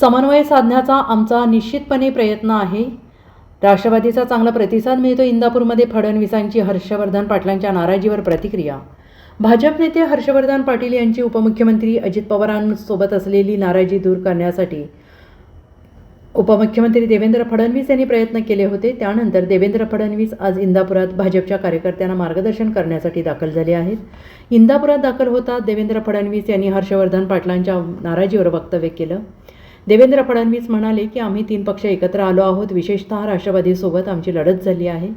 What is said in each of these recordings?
समन्वय साधण्याचा आमचा निश्चितपणे प्रयत्न आहे. राष्ट्रवादीचा चांगला प्रतिसाद मिळतो इंदापूरमध्ये फडणवीसांची हर्षवर्धन पाटलांच्या नाराजीवर प्रतिक्रिया. भाजप नेते हर्षवर्धन पाटील यांची उपमुख्यमंत्री अजित पवारांसोबत असलेली नाराजी दूर करण्यासाठी उपमुख्यमंत्री देवेंद्र फडणवीस यांनी प्रयत्न केले होते. त्यानंतर देवेंद्र फडणवीस आज इंदापुरात भाजपच्या कार्यकर्त्यांना मार्गदर्शन करण्यासाठी दाखल झाले आहेत. इंदापुरात दाखल होता देवेंद्र फडणवीस यांनी हर्षवर्धन पाटलांच्या नाराजीवर वक्तव्य केलं. देवेंद्र फडणवीस म्हणाले की आम्ही तीन पक्ष एकत्र आलो आहोत. विशेषतः राष्ट्रवादीसोबत आमची लढत झाली आहे.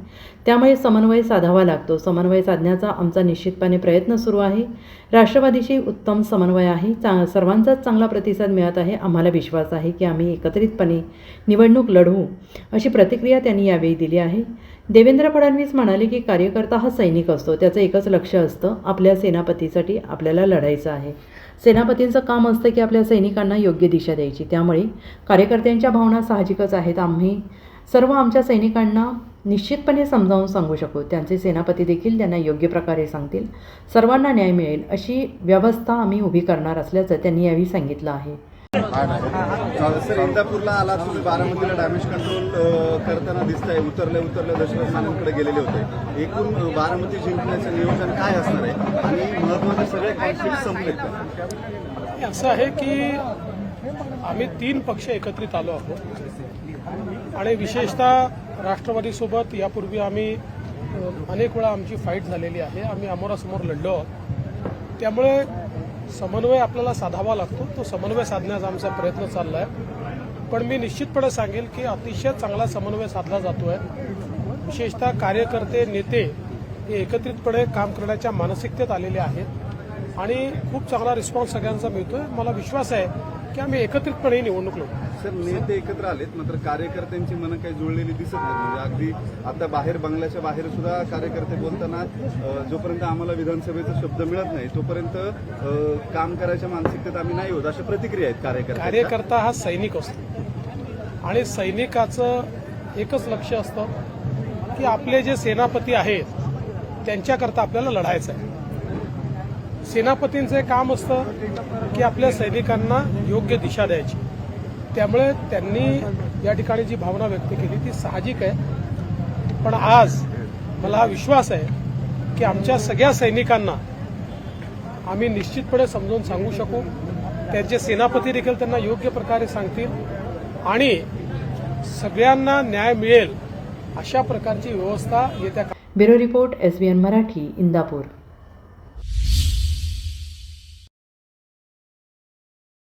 त्यामुळे समन्वय साधावा लागतो. समन्वय साधण्याचा आमचा निश्चितपणे प्रयत्न सुरू आहे. राष्ट्रवादीशी उत्तम समन्वय आहे. चा सर्वांचाच चांगला प्रतिसाद मिळत आहे. आम्हाला विश्वास आहे की आम्ही एकत्रितपणे निवडणूक लढवू अशी प्रतिक्रिया त्यांनी यावेळी दिली आहे. देवेंद्र फडणवीस म्हणाले की कार्यकर्ता हा सैनिक असतो. त्याचं एकच लक्ष असतं आपल्या सेनापतीसाठी आपल्याला लढायचं आहे. सेनापतींचं काम असतं की आपल्या सैनिकांना योग्य दिशा द्यायची. त्यामुळे कार्यकर्त्यांच्या भावना साहजिकच आहेत. आम्ही सर्व आमच्या सैनिकांना निश्चितपणे समजावून सांगू शकू. त्यांचे सेनापती देखील त्यांना योग्य प्रकारे सांगतील. सर्वांना न्याय मिळेल अशी व्यवस्था आम्ही उभी करणार असल्याचं त्यांनी यावेळी सांगितलं आहे. सर इंदापूरला आला तुम्ही बारामतीला डॅमेज कंट्रोल करताना दिसतंय. उतरले उतरले दशरथ मानेकडे गेलेले होते. एकूण बारामती जिंकण्याचं नियोजन काय असणार आहे? आणि महत्त्वाचे सगळे कॉन्फ्लिक्ट संपलेत असं आहे की आम्ही तीन पक्ष एकत्रित आलो आहोत. आणि विशेषतः राष्ट्रवादीसोबत यापूर्वी आम्ही अनेक वेळा आमची फाईट झालेली आहे. आम्ही अमोरासमोर लढलो आहोत. त्यामुळे समन्वय आपल्याला साधावा लागतो. तो समन्वय साधण्याचा आमचा प्रयत्न चालला आहे पण मी निश्चितपणे सांगेल की अतिशय चांगला समन्वय साधला जातो आहे विशेषतः कार्यकर्ते नेते हे एकत्रितपणे काम करण्याच्या मानसिकतेत आलेले आहेत. आणि खूप चांगला रिस्पॉन्स सगळ्यांचा मिळतोय. मला विश्वास आहे की आम्ही एकत्रितपणे निवडणूक लढू सर नेते एकत्र आलेत मात्र कार्यकर्त्यांची मनं काही जुळलेली दिसत नाहीत. म्हणजे अगदी आता बाहेर बंगल्याच्या बाहेर सुद्धा कार्यकर्ते बोलताना अ, जोपर्यंत आम्हाला विधानसभेचा शब्द मिळत नाही तोपर्यंत अ, काम करायच्या मानसिकतेत आम्ही नाही होत अशा प्रतिक्रिया आहेत कार्यकर्ते कार्यकर्ता हा सैनिक असतो. आणि सैनिकाचं एकच लक्ष असतं की आपले जे सेनापती आहेत त्यांच्याकरता आपल्याला लढायचं आहे. सेनापतींचे काम असतं की आपल्या सैनिकांना योग्य दिशा द्यायची. त्यामुळे त्यांनी या ठिकाणी जी भावना व्यक्त केली ती साहजिक आहे. पण आज मला हा विश्वास आहे की आमच्या सगळ्या सैनिकांना आम्ही निश्चितपणे समजावून सांगू शकू. त्यांचे सेनापती देखील त्यांना योग्य प्रकारे सांगतील आणि सगळ्यांना न्याय मिळेल अशा प्रकारची व्यवस्था येत्या bureau report S B N Marathi Indapur.